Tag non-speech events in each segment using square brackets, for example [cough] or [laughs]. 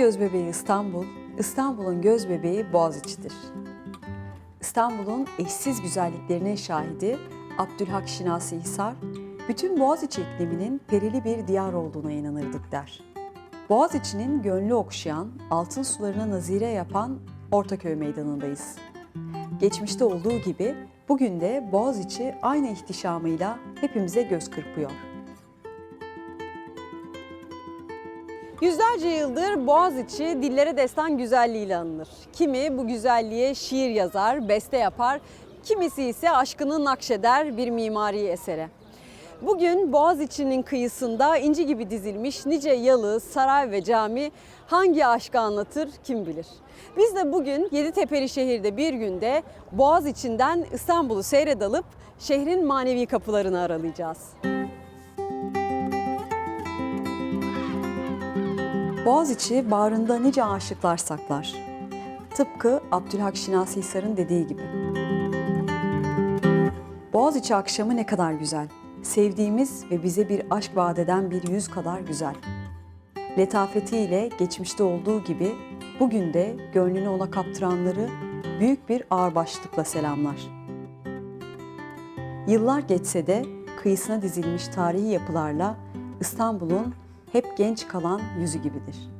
göz bebeği İstanbul, İstanbul'un göz bebeği Boğaziçi'dir. İstanbul'un eşsiz güzelliklerine şahidi Abdülhak Şinasi Hisar, bütün Boğaziçi ikliminin perili bir diyar olduğuna inanırdık der. Boğaziçi'nin gönlü okşayan, altın sularına nazire yapan Ortaköy Meydanı'ndayız. Geçmişte olduğu gibi bugün de Boğaziçi aynı ihtişamıyla hepimize göz kırpıyor. Yüzlerce yıldır Boğaziçi dillere destan güzelliğiyle anılır. Kimi bu güzelliğe şiir yazar, beste yapar, kimisi ise aşkını nakşeder bir mimari esere. Bugün Boğaziçi'nin kıyısında inci gibi dizilmiş nice yalı, saray ve cami hangi aşkı anlatır kim bilir. Biz de bugün Yeditepe'li şehirde bir günde Boğaziçi'nden İstanbul'u seyredalıp şehrin manevi kapılarını aralayacağız. Boğaziçi bağrında nice aşıklar saklar. Tıpkı Abdülhak Şinasi Hisar'ın dediği gibi. Boğaziçi akşamı ne kadar güzel. Sevdiğimiz ve bize bir aşk vaat eden bir yüz kadar güzel. Letafetiyle geçmişte olduğu gibi bugün de gönlünü ona kaptıranları büyük bir ağırbaşlıkla selamlar. Yıllar geçse de kıyısına dizilmiş tarihi yapılarla İstanbul'un hep genç kalan yüzü gibidir.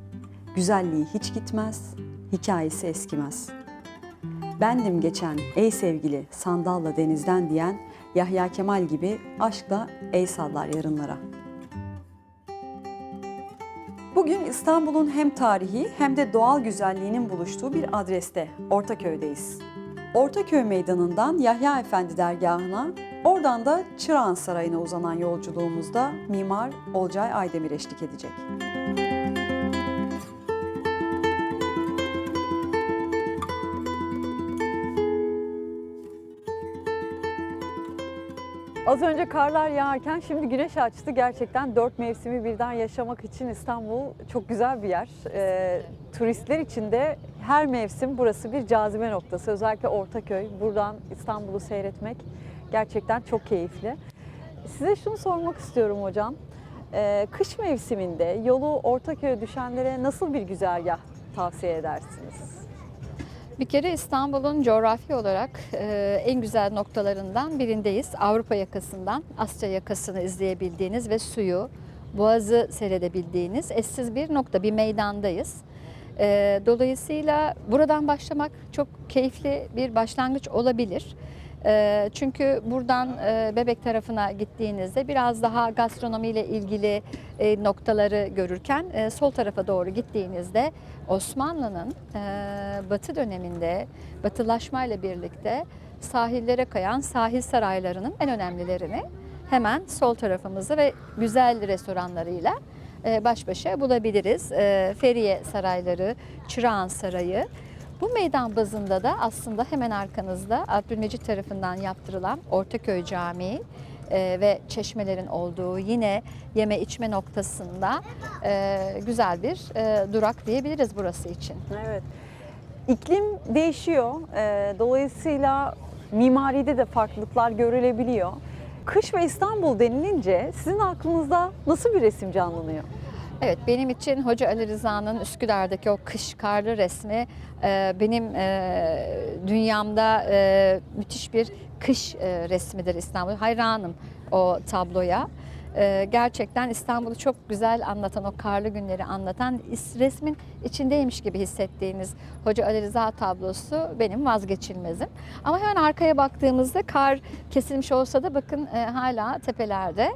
Güzelliği hiç gitmez, hikayesi eskimez. Bendim geçen ey sevgili sandalla denizden diyen Yahya Kemal gibi aşkla ey sallar yarınlara. Bugün İstanbul'un hem tarihi hem de doğal güzelliğinin buluştuğu bir adreste, Ortaköy'deyiz. Ortaköy Meydanı'ndan Yahya Efendi dergahına, oradan da Çırağan Sarayı'na uzanan yolculuğumuzda mimar Olcay Aydemir eşlik edecek. Az önce karlar yağarken şimdi güneş açtı. Gerçekten dört mevsimi birden yaşamak için İstanbul çok güzel bir yer. Ee, turistler için de her mevsim burası bir cazibe noktası. Özellikle Ortaköy. Buradan İstanbul'u seyretmek gerçekten çok keyifli. Size şunu sormak istiyorum hocam. Ee, kış mevsiminde yolu Ortaköy'e düşenlere nasıl bir güzergah tavsiye edersiniz? Bir kere İstanbul'un coğrafi olarak e, en güzel noktalarından birindeyiz. Avrupa yakasından Asya yakasını izleyebildiğiniz ve suyu, boğazı seyredebildiğiniz eşsiz bir nokta, bir meydandayız. E, dolayısıyla buradan başlamak çok keyifli bir başlangıç olabilir. E, çünkü buradan e, Bebek tarafına gittiğinizde biraz daha gastronomiyle ilgili e, noktaları görürken e, sol tarafa doğru gittiğinizde Osmanlı'nın batı döneminde batılaşmayla birlikte sahillere kayan sahil saraylarının en önemlilerini hemen sol tarafımızda ve güzel restoranlarıyla baş başa bulabiliriz. Feriye Sarayları, Çırağan Sarayı. Bu meydan bazında da aslında hemen arkanızda Abdülmecit tarafından yaptırılan Ortaköy Camii e, ve çeşmelerin olduğu yine yeme içme noktasında e, güzel bir e, durak diyebiliriz burası için. Evet. İklim değişiyor. Dolayısıyla mimaride de farklılıklar görülebiliyor. Kış ve İstanbul denilince sizin aklınızda nasıl bir resim canlanıyor? Evet benim için Hoca Ali Rıza'nın Üsküdar'daki o kış karlı resmi e, benim e, dünyamda e, müthiş bir kış resmidir İstanbul. Hayranım o tabloya. Gerçekten İstanbul'u çok güzel anlatan, o karlı günleri anlatan resmin içindeymiş gibi hissettiğiniz Hoca Ali Rıza tablosu benim vazgeçilmezim. Ama hemen arkaya baktığımızda kar kesilmiş olsa da bakın hala tepelerde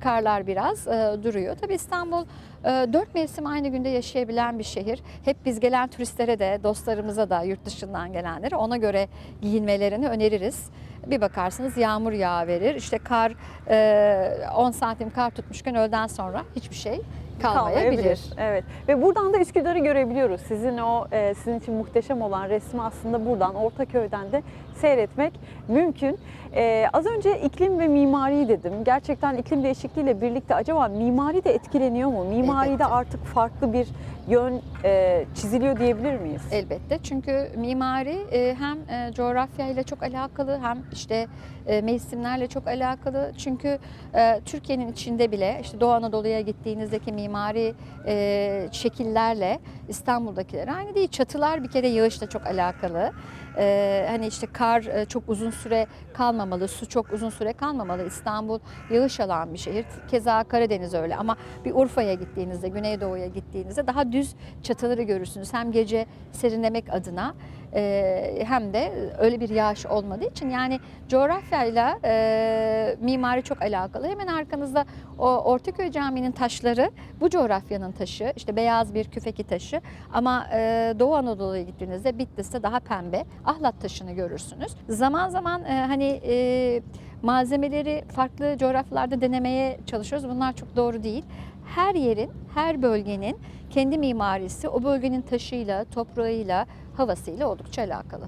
karlar biraz duruyor. Tabii İstanbul dört mevsim aynı günde yaşayabilen bir şehir. Hep biz gelen turistlere de, dostlarımıza da, yurt dışından gelenlere ona göre giyinmelerini öneririz. Bir bakarsınız yağmur yağıverir. İşte kar e, 10 santim kar tutmuşken öğleden sonra hiçbir şey kalmayabilir. Evet. Ve buradan da Üsküdar'ı görebiliyoruz. Sizin o e, sizin için muhteşem olan resmi aslında buradan Ortaköy'den de seyretmek mümkün. E, az önce iklim ve mimari dedim. Gerçekten iklim değişikliğiyle birlikte acaba mimari de etkileniyor mu? Mimaride Elbette. artık farklı bir yön e, çiziliyor diyebilir miyiz? Elbette çünkü mimari e, hem e, coğrafya ile çok alakalı hem işte e, mevsimlerle çok alakalı. Çünkü e, Türkiye'nin içinde bile işte Doğu Anadolu'ya gittiğinizdeki mimari mimari e, şekillerle İstanbul'dakiler aynı değil. Çatılar bir kere yağışla çok alakalı. E, hani işte kar e, çok uzun süre kalmamalı, su çok uzun süre kalmamalı. İstanbul yağış alan bir şehir. Keza Karadeniz öyle ama bir Urfa'ya gittiğinizde, Güneydoğu'ya gittiğinizde daha düz çatıları görürsünüz. Hem gece serinlemek adına e, hem de öyle bir yağış olmadığı için yani coğrafyayla e, mimari çok alakalı. Hemen arkanızda o Ortaköy Camii'nin taşları bu coğrafyanın taşı. işte beyaz bir küfeki taşı ama e, Doğu Anadolu'ya gittiğinizde Bitlis'te daha pembe ahlat taşını görürsünüz. Zaman zaman e, hani e, malzemeleri farklı coğrafyalarda denemeye çalışıyoruz. Bunlar çok doğru değil. Her yerin, her bölgenin kendi mimarisi o bölgenin taşıyla, toprağıyla, havasıyla oldukça alakalı.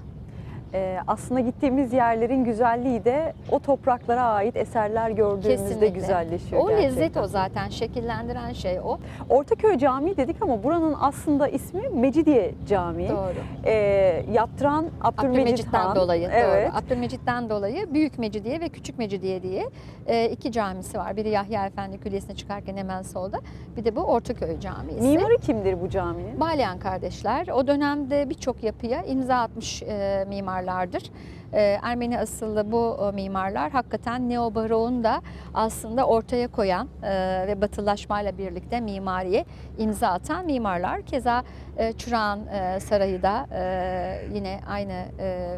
Ee, aslında gittiğimiz yerlerin güzelliği de o topraklara ait eserler gördüğümüzde Kesinlikle. güzelleşiyor O gerçekten. lezzet o zaten şekillendiren şey o. Ortaköy Camii dedik ama buranın aslında ismi Mecidiye Camii. Doğru. Ee, yaptıran Abdülmecit Han. dolayı. Evet. Doğru. Abdülmecit'ten dolayı Büyük Mecidiye ve Küçük Mecidiye diye e, iki camisi var. Biri Yahya Efendi Külliyesi'ne çıkarken hemen solda. Bir de bu Ortaköy Camisi. Mimarı kimdir bu caminin? Balyan kardeşler o dönemde birçok yapıya imza atmış e, mimarlardır. E, Ermeni asıllı bu e, mimarlar hakikaten neobarok'un da aslında ortaya koyan e, ve batılaşmayla birlikte mimariye imza atan mimarlar. Keza e, Çırağan Sarayı da yine aynı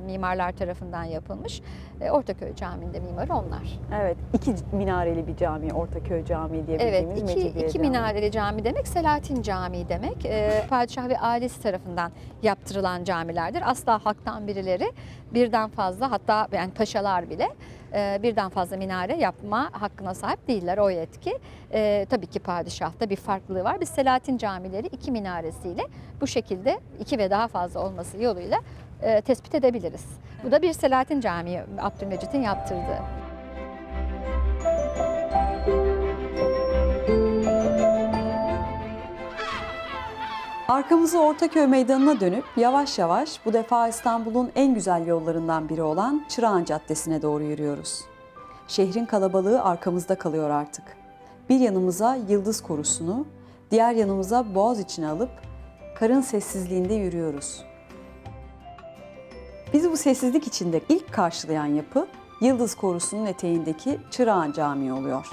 mimarlar tarafından yapılmış. Ortaköy Camii'nde mimarı onlar. Evet, iki minareli bir cami Ortaköy Camii Evet, diyebildiğimiz iki, Mecidiye iki Camii. minareli cami demek Selahattin Camii demek. Ee, [laughs] padişah ve ailesi tarafından yaptırılan camilerdir. Asla halktan birileri birden fazla hatta yani paşalar bile e, birden fazla minare yapma hakkına sahip değiller o yetki. E, tabii ki padişahta bir farklılığı var. Biz Selahattin camileri iki minaresiyle bu şekilde iki ve daha fazla olması yoluyla e, tespit edebiliriz. Bu da bir Selahattin Camii Abdülmecit'in yaptırdığı. Arkamızı Ortaköy Meydanı'na dönüp yavaş yavaş bu defa İstanbul'un en güzel yollarından biri olan Çırağan Caddesi'ne doğru yürüyoruz. Şehrin kalabalığı arkamızda kalıyor artık. Bir yanımıza Yıldız Korusu'nu, diğer yanımıza Boğaz içine alıp karın sessizliğinde yürüyoruz. Bizi bu sessizlik içinde ilk karşılayan yapı Yıldız Korusu'nun eteğindeki Çırağan Camii oluyor.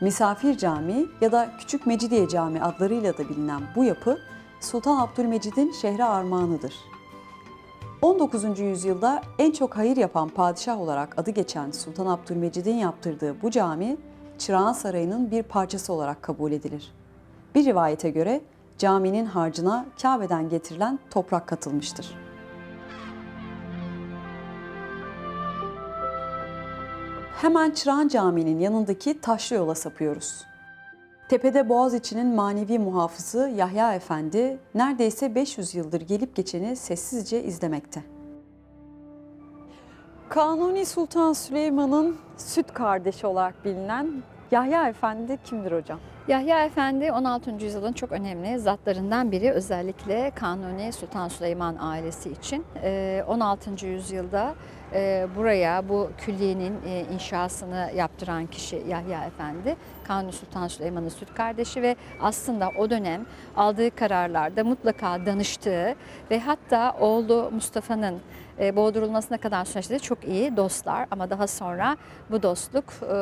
Misafir Camii ya da Küçük Mecidiye Camii adlarıyla da bilinen bu yapı Sultan Abdülmecid'in şehre armağanıdır. 19. yüzyılda en çok hayır yapan padişah olarak adı geçen Sultan Abdülmecid'in yaptırdığı bu cami, Çırağan Sarayı'nın bir parçası olarak kabul edilir. Bir rivayete göre caminin harcına Kabe'den getirilen toprak katılmıştır. Hemen Çırağan Camii'nin yanındaki taşlı yola sapıyoruz. Tepede Boğaziçi'nin manevi muhafızı Yahya Efendi neredeyse 500 yıldır gelip geçeni sessizce izlemekte. Kanuni Sultan Süleyman'ın süt kardeşi olarak bilinen Yahya Efendi kimdir hocam? Yahya Efendi 16. yüzyılın çok önemli zatlarından biri özellikle Kanuni Sultan Süleyman ailesi için. Ee, 16. yüzyılda e, buraya bu külliyenin e, inşasını yaptıran kişi Yahya Efendi. Kanuni Sultan Süleyman'ın süt kardeşi ve aslında o dönem aldığı kararlarda mutlaka danıştığı ve hatta oğlu Mustafa'nın e, boğdurulmasına kadar süreçte çok iyi dostlar ama daha sonra bu dostluk e,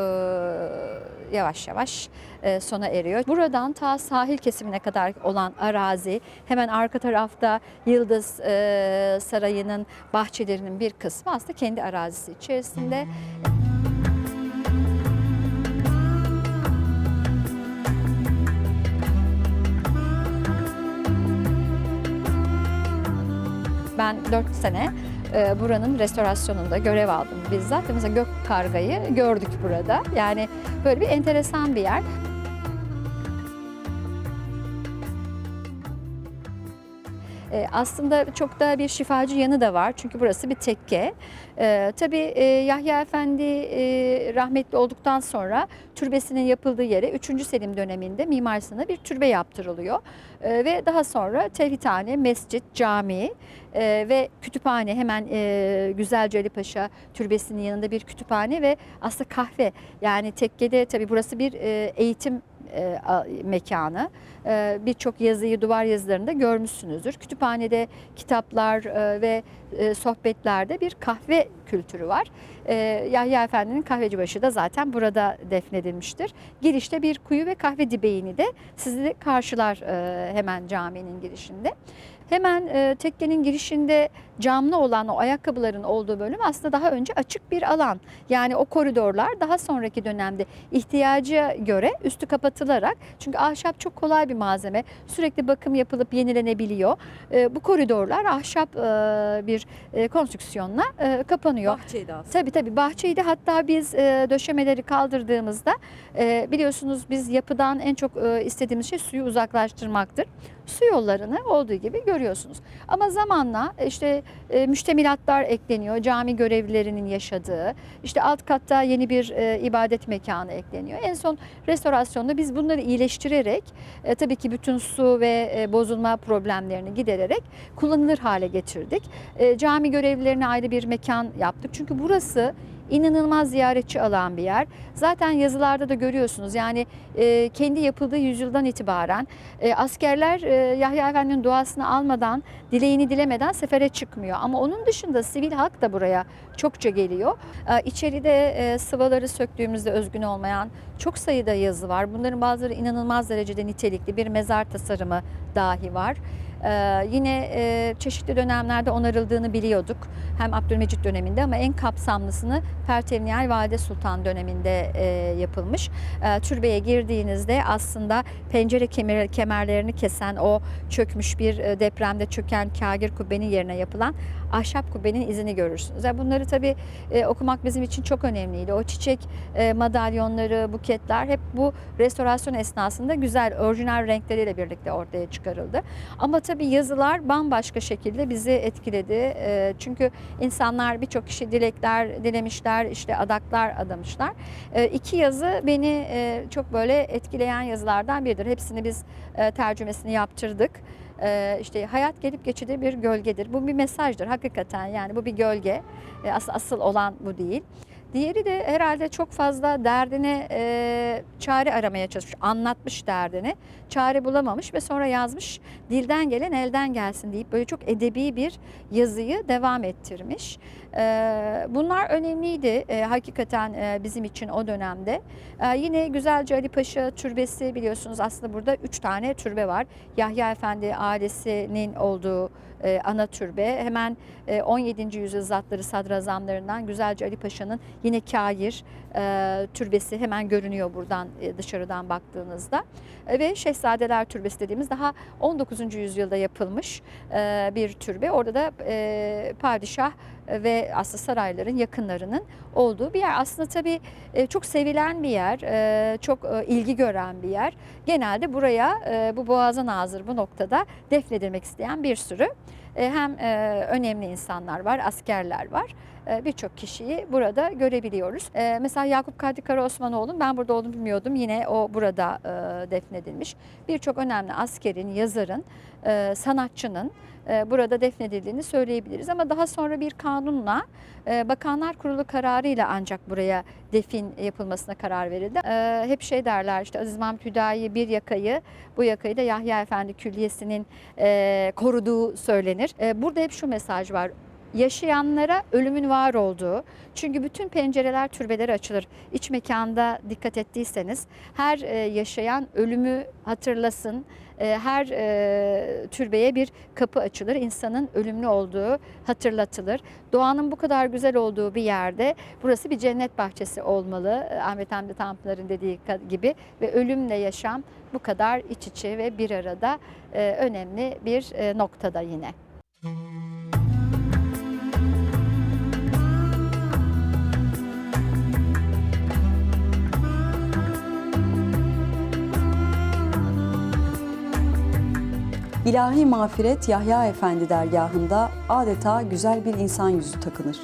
yavaş yavaş e, sona eriyor. Buradan ta sahil kesimine kadar olan arazi hemen arka tarafta Yıldız e, Sarayı'nın bahçelerinin bir kısmı aslında kendi arazisi içerisinde. Ben 4 sene e, buranın restorasyonunda görev aldım bizzat. Mesela gök kargayı gördük burada. Yani böyle bir enteresan bir yer. E, aslında çok da bir şifacı yanı da var. Çünkü burası bir tekke. E, tabii e, Yahya Efendi e, rahmetli olduktan sonra türbesinin yapıldığı yere 3. Selim döneminde Mimar Sinan'a bir türbe yaptırılıyor. E, ve daha sonra tevhidhane, mescit, cami e, ve kütüphane hemen e, Güzelce Ali Paşa türbesinin yanında bir kütüphane ve aslında kahve. Yani tekkede tabii burası bir e, eğitim e, a- mekanı. E, Birçok yazıyı duvar yazılarında görmüşsünüzdür. Kütüphanede kitaplar e, ve e, sohbetlerde bir kahve kültürü var. E, Yahya Efendi'nin kahvecibaşı da zaten burada defnedilmiştir. Girişte bir kuyu ve kahve dibeğini de sizi karşılar e, hemen caminin girişinde. Hemen e, tekkenin girişinde camlı olan o ayakkabıların olduğu bölüm aslında daha önce açık bir alan. Yani o koridorlar daha sonraki dönemde ihtiyaca göre üstü kapatılarak çünkü ahşap çok kolay bir malzeme. Sürekli bakım yapılıp yenilenebiliyor. E, bu koridorlar ahşap e, bir e, konstrüksiyonla e, kapanıyor. Bahçeydi aslında. Tabii tabii bahçeyi de hatta biz e, döşemeleri kaldırdığımızda e, biliyorsunuz biz yapıdan en çok e, istediğimiz şey suyu uzaklaştırmaktır. Su yollarını olduğu gibi görüyorsunuz. Ama zamanla işte e, müştemilatlar ekleniyor. Cami görevlilerinin yaşadığı, işte alt katta yeni bir e, ibadet mekanı ekleniyor. En son restorasyonda biz bunları iyileştirerek e, tabii ki bütün su ve e, bozulma problemlerini gidererek kullanılır hale getirdik. E, cami görevlilerine ayrı bir mekan yaptık. Çünkü burası inanılmaz ziyaretçi alan bir yer. Zaten yazılarda da görüyorsunuz yani e, kendi yapıldığı yüzyıldan itibaren e, askerler e, Yahya Efendi'nin duasını almadan, dileğini dilemeden sefere çıkmıyor. Ama onun dışında sivil halk da buraya çokça geliyor. E, içeride e, sıvaları söktüğümüzde özgün olmayan çok sayıda yazı var. Bunların bazıları inanılmaz derecede nitelikli bir mezar tasarımı dahi var. Ee, yine e, çeşitli dönemlerde onarıldığını biliyorduk. Hem Abdülmecit döneminde ama en kapsamlısını Pertevniyal Valide Sultan döneminde e, yapılmış. E, türbeye girdiğinizde aslında pencere kemer, kemerlerini kesen o çökmüş bir e, depremde çöken kagir kubbenin yerine yapılan ahşap kubbenin izini görürsünüz. Yani bunları tabii e, okumak bizim için çok önemliydi. O çiçek e, madalyonları, buketler hep bu restorasyon esnasında güzel orijinal renkleriyle birlikte ortaya çıkarıldı. Ama tabii yazılar bambaşka şekilde bizi etkiledi. E, çünkü insanlar birçok kişi dilekler dilemişler, işte adaklar adamışlar. E, iki yazı beni e, çok böyle etkileyen yazılardan biridir. Hepsini biz e, tercümesini yaptırdık. E, işte hayat gelip geçici bir gölgedir. Bu bir mesajdır hakikaten yani bu bir gölge. E, asıl, asıl olan bu değil. Diğeri de herhalde çok fazla derdine e, çare aramaya çalışmış, anlatmış derdini. Çare bulamamış ve sonra yazmış dilden gelen elden gelsin deyip böyle çok edebi bir yazıyı devam ettirmiş. E, bunlar önemliydi e, hakikaten e, bizim için o dönemde. E, yine Güzelce Ali Paşa Türbesi biliyorsunuz aslında burada üç tane türbe var. Yahya Efendi ailesinin olduğu e, ana türbe. Hemen e, 17. yüzyıl zatları sadrazamlarından Güzelce Ali Paşa'nın yine Kagir e, türbesi hemen görünüyor buradan dışarıdan baktığınızda. Ve Şehzadeler Türbesi dediğimiz daha 19. yüzyılda yapılmış bir türbe. Orada da padişah ve aslında sarayların yakınlarının olduğu bir yer. Aslında tabii e, çok sevilen bir yer, e, çok e, ilgi gören bir yer. Genelde buraya bu boğaza nazır bu noktada defnedilmek isteyen bir sürü hem önemli insanlar var, askerler var. Birçok kişiyi burada görebiliyoruz. Mesela Yakup Kadri Karaosmanoğlu'nun ben burada olduğunu bilmiyordum. Yine o burada defnedilmiş. Birçok önemli askerin, yazarın, sanatçının burada defnedildiğini söyleyebiliriz. Ama daha sonra bir kanunla e, Bakanlar Kurulu kararıyla ancak buraya defin yapılmasına karar verildi. E, Hep şey derler işte Aziz Mahmut Hüdayi bir yakayı, bu yakayı da Yahya Efendi Külliyesi'nin e, koruduğu söylenir. E, Burada hep şu mesaj var yaşayanlara ölümün var olduğu. Çünkü bütün pencereler türbeleri açılır. İç mekanda dikkat ettiyseniz her e, yaşayan ölümü hatırlasın. E, Her e, türbeye bir kapı açılır. İnsanın ölümlü olduğu hatırlatılır. Doğanın bu kadar güzel olduğu bir yerde burası bir cennet bahçesi olmalı. Ahmet Hamdi Tanpınar'ın dediği gibi ve ölümle yaşam bu kadar iç içe ve bir arada önemli bir noktada yine. İlahi mağfiret Yahya Efendi dergahında adeta güzel bir insan yüzü takınır.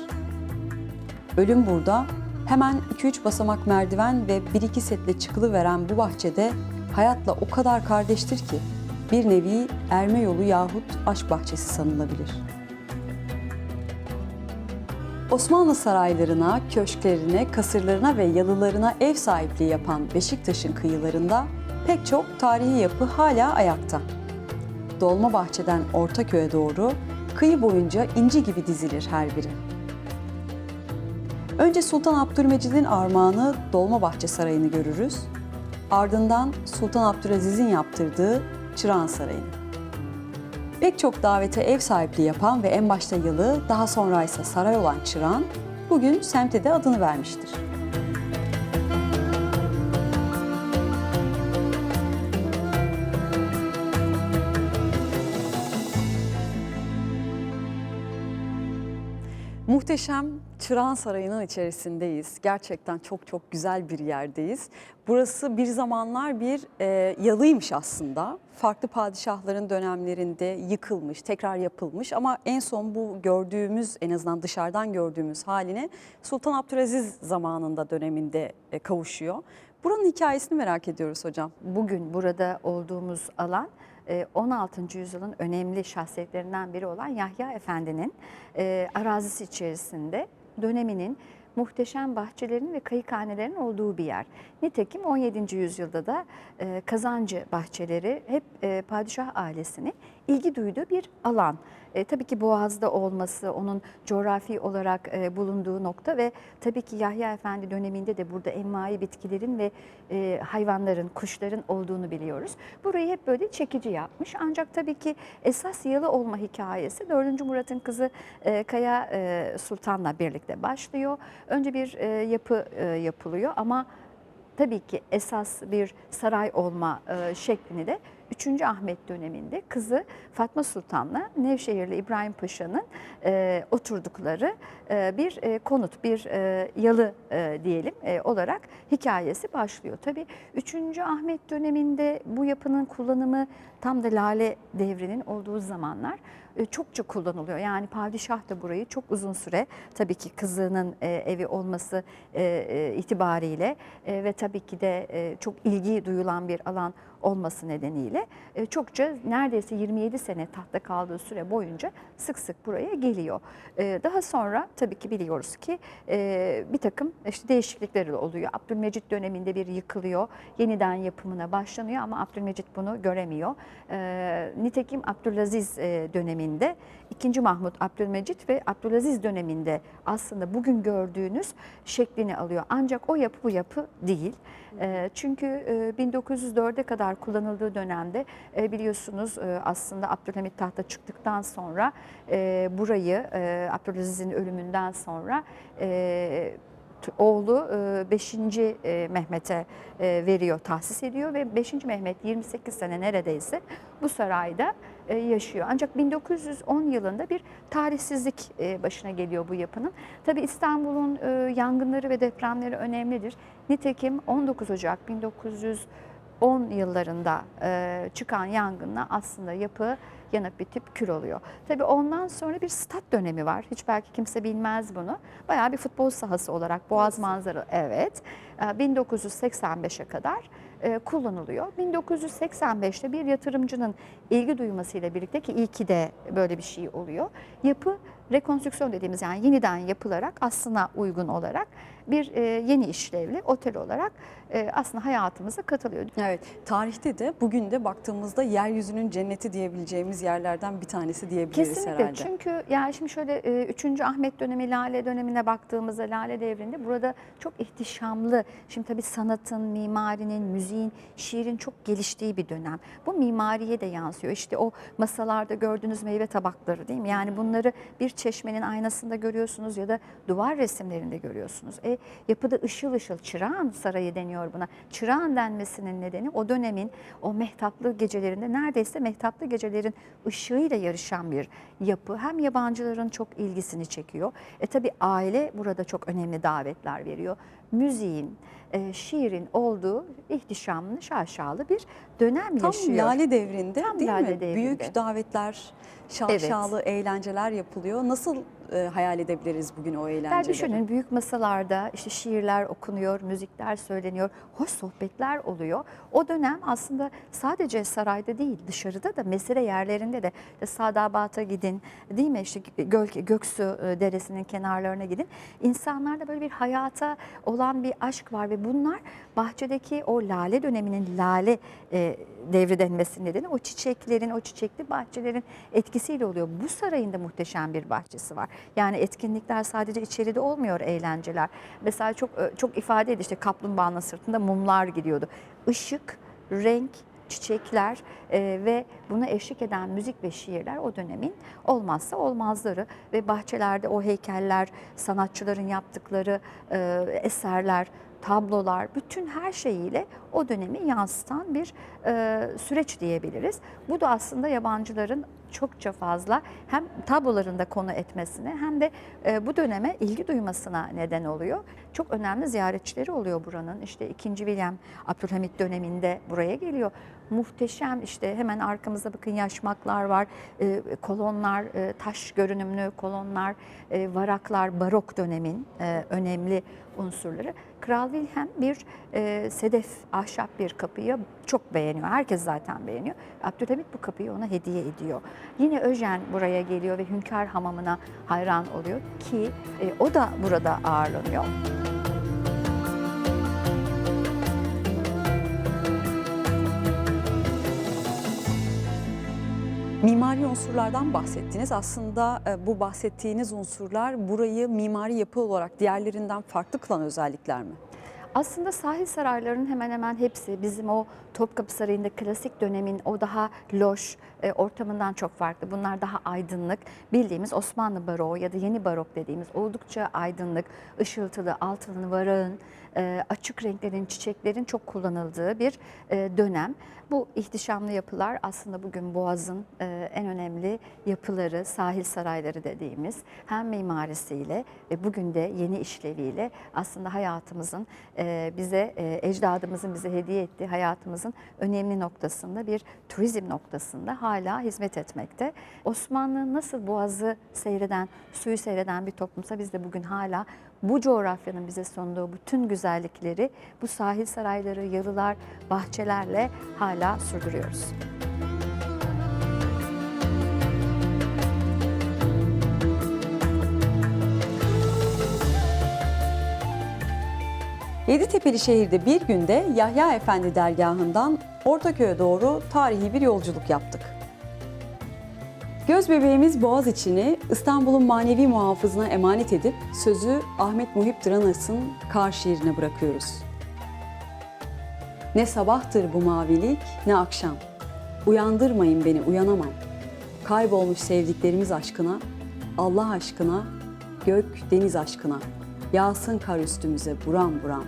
Ölüm burada hemen 2-3 basamak merdiven ve 1-2 setle çıkılıveren bu bahçede hayatla o kadar kardeştir ki bir nevi erme yolu yahut aşk bahçesi sanılabilir. Osmanlı saraylarına, köşklerine, kasırlarına ve yalılarına ev sahipliği yapan Beşiktaş'ın kıyılarında Pek çok tarihi yapı hala ayakta. Dolmabahçe'den Ortaköy'e doğru kıyı boyunca inci gibi dizilir her biri. Önce Sultan Abdülmecid'in armağanı Dolmabahçe Sarayı'nı görürüz. Ardından Sultan Abdülaziz'in yaptırdığı Çırağan Sarayı'nı. Pek çok davete ev sahipliği yapan ve en başta yılı, daha sonra ise saray olan Çırağan, bugün semte de adını vermiştir. Muhteşem Çırağan Sarayı'nın içerisindeyiz. Gerçekten çok çok güzel bir yerdeyiz. Burası bir zamanlar bir e, yalıymış aslında. Farklı padişahların dönemlerinde yıkılmış, tekrar yapılmış ama en son bu gördüğümüz en azından dışarıdan gördüğümüz haline Sultan Abdülaziz zamanında döneminde e, kavuşuyor. Buranın hikayesini merak ediyoruz hocam. Bugün burada olduğumuz alan 16. yüzyılın önemli şahsiyetlerinden biri olan Yahya Efendi'nin e, arazisi içerisinde döneminin muhteşem bahçelerinin ve kayıkhanelerin olduğu bir yer. Nitekim 17. yüzyılda da e, kazancı bahçeleri hep e, padişah ailesini ilgi duyduğu bir alan. E, tabii ki Boğaz'da olması, onun coğrafi olarak e, bulunduğu nokta ve tabii ki Yahya Efendi döneminde de burada envai bitkilerin ve e, hayvanların, kuşların olduğunu biliyoruz. Burayı hep böyle çekici yapmış. Ancak tabii ki esas yalı olma hikayesi 4. Murat'ın kızı e, Kaya e, Sultan'la birlikte başlıyor. Önce bir e, yapı e, yapılıyor ama tabii ki esas bir saray olma e, şeklini de 3. Ahmet döneminde kızı Fatma Sultan'la Nevşehirli İbrahim Paşa'nın e, oturdukları e, bir e, konut, bir e, yalı e, diyelim e, olarak hikayesi başlıyor. Tabii 3. Ahmet döneminde bu yapının kullanımı tam da Lale devrinin olduğu zamanlar çokça kullanılıyor. Yani padişah da burayı çok uzun süre tabii ki kızının e, evi olması e, e, itibariyle e, ve tabii ki de e, çok ilgi duyulan bir alan olması nedeniyle e, çokça neredeyse 27 sene tahtta kaldığı süre boyunca sık sık buraya geliyor. E, Daha sonra tabii ki biliyoruz ki e, bir takım işte değişiklikler oluyor. Abdülmecit döneminde bir yıkılıyor, yeniden yapımına başlanıyor ama Abdülmecit bunu göremiyor. Nitekim Abdülaziz döneminde 2. Mahmut Abdülmecit ve Abdülaziz döneminde aslında bugün gördüğünüz şeklini alıyor. Ancak o yapı bu yapı değil. Çünkü e, 1904'e kadar kullanıldığı dönemde e, biliyorsunuz e, aslında Abdülhamit tahta çıktıktan sonra e, burayı e, Abdülaziz'in ölümünden sonra e, oğlu 5. Mehmet'e e, veriyor, tahsis ediyor ve 5. Mehmet 28 sene neredeyse bu sarayda e, yaşıyor. Ancak 1910 yılında bir tarihsizlik e, başına geliyor bu yapının. Tabii İstanbul'un e, yangınları ve depremleri önemlidir. Nitekim 19 Ocak 1910 yıllarında e, çıkan yangınla aslında yapı yanıp bitip kül oluyor. Tabii ondan sonra bir stat dönemi var. Hiç belki kimse bilmez bunu. Bayağı bir futbol sahası olarak Boğaz manzaralı evet. E, 1985'e kadar e, kullanılıyor. 1985'te bir yatırımcının ilgi duymasıyla birlikte ki iyi ki de böyle bir şey oluyor. Yapı rekonstrüksiyon dediğimiz yani yeniden yapılarak aslına uygun olarak bir e, yeni işlevli otel olarak e, aslında hayatımıza katılıyor. Evet, tarihte de bugün de baktığımızda yeryüzünün cenneti diyebileceğimiz yerlerden bir tanesi diyebiliriz Kesinlikle herhalde. çünkü yani şimdi şöyle e, 3. Ahmet dönemi Lale dönemine baktığımızda Lale devrinde burada çok ihtişamlı şimdi tabii sanatın, mimarinin, müziğin, şiirin çok geliştiği bir dönem. Bu mimariye de yansıyor. İşte o masalarda gördüğünüz meyve tabakları değil mi? Yani bunları bir çeşmenin aynasında görüyorsunuz ya da duvar resimlerinde görüyorsunuz. E, yapıda ışıl ışıl Çırağan Sarayı deniyor buna. Çırağan denmesinin nedeni o dönemin o mehtaplı gecelerinde neredeyse mehtaplı gecelerin ışığıyla yarışan bir yapı. Hem yabancıların çok ilgisini çekiyor. E tabi aile burada çok önemli davetler veriyor. Müziğin, e, şiirin olduğu ihtişamlı, şaşalı bir dönem Tam yaşıyor. Lale devrinde Tam değil Lale mi? devrinde. Büyük davetler, Evet. şaşalı eğlenceler yapılıyor. Nasıl e, hayal edebiliriz bugün o Yani eğlenceleri? düşünün büyük masalarda işte şiirler okunuyor, müzikler söyleniyor, hoş sohbetler oluyor. O dönem aslında sadece sarayda değil dışarıda da mesire yerlerinde de işte Sadabat'a gidin değil mi işte Göl, Göksu e, Deresi'nin kenarlarına gidin. İnsanlarda böyle bir hayata olan bir aşk var ve bunlar bahçedeki o lale döneminin lale e, devri denmesi nedeni o çiçeklerin, o çiçekli bahçelerin etkisiyle oluyor. Bu sarayın da muhteşem bir bahçesi var. Yani etkinlikler sadece içeride olmuyor eğlenceler. Mesela çok e, çok ifade edildi işte kaplumbağanın sırtında mumlar gidiyordu. Işık, renk, çiçekler e, ve buna eşlik eden müzik ve şiirler o dönemin olmazsa olmazları ve bahçelerde o heykeller, sanatçıların yaptıkları e, eserler, tablolar, bütün her şeyiyle o dönemi yansıtan bir e, süreç diyebiliriz. Bu da aslında yabancıların çokça fazla hem tablolarında konu etmesine hem de e, bu döneme ilgi duymasına neden oluyor. Çok önemli ziyaretçileri oluyor buranın. İşte 2. William Abdülhamit döneminde buraya geliyor. Muhteşem işte hemen arkamızda bakın yaşmaklar var, e, kolonlar, e, taş görünümlü kolonlar, e, varaklar barok dönemin e, önemli unsurları. Kral Wilhelm bir e, sedef, ahşap bir kapıyı çok beğeniyor. Herkes zaten beğeniyor. Abdülhamit bu kapıyı ona hediye ediyor. Yine Öjen buraya geliyor ve Hünkar Hamamı'na hayran oluyor ki e, o da burada ağırlanıyor. Mimari unsurlardan bahsettiniz. Aslında e, bu bahsettiğiniz unsurlar burayı mimari yapı olarak diğerlerinden farklı kılan özellikler mi? Aslında sahil saraylarının hemen hemen hepsi bizim o Topkapı Sarayı'nda klasik dönemin o daha loş e, ortamından çok farklı. Bunlar daha aydınlık. Bildiğimiz Osmanlı baroğu ya da yeni barok dediğimiz oldukça aydınlık, ışıltılı, altın varağın, e, açık renklerin, çiçeklerin çok kullanıldığı bir e, dönem. Bu ihtişamlı yapılar aslında bugün Boğaz'ın e, en önemli yapıları, sahil sarayları dediğimiz hem mimarisiyle ve bugün de yeni işleviyle aslında hayatımızın bize, ecdadımızın bize hediye ettiği hayatımızın önemli noktasında bir turizm noktasında hala hizmet etmekte. Osmanlı nasıl Boğaz'ı seyreden, suyu seyreden bir toplumsa biz de bugün hala bu coğrafyanın bize sunduğu bütün güzellikleri bu sahil sarayları, yalılar, bahçelerle hala sürdürüyoruz. Yeditepe'li şehirde bir günde Yahya Efendi dergahından Ortaköy'e doğru tarihi bir yolculuk yaptık. Göz bebeğimiz Boğaziçi'ni İstanbul'un manevi muhafızına emanet edip sözü Ahmet Muhip Dranas'ın Kar şiirine bırakıyoruz. Ne sabahtır bu mavilik ne akşam. Uyandırmayın beni uyanamam. Kaybolmuş sevdiklerimiz aşkına, Allah aşkına, gök deniz aşkına. Yağsın kar üstümüze buram buram.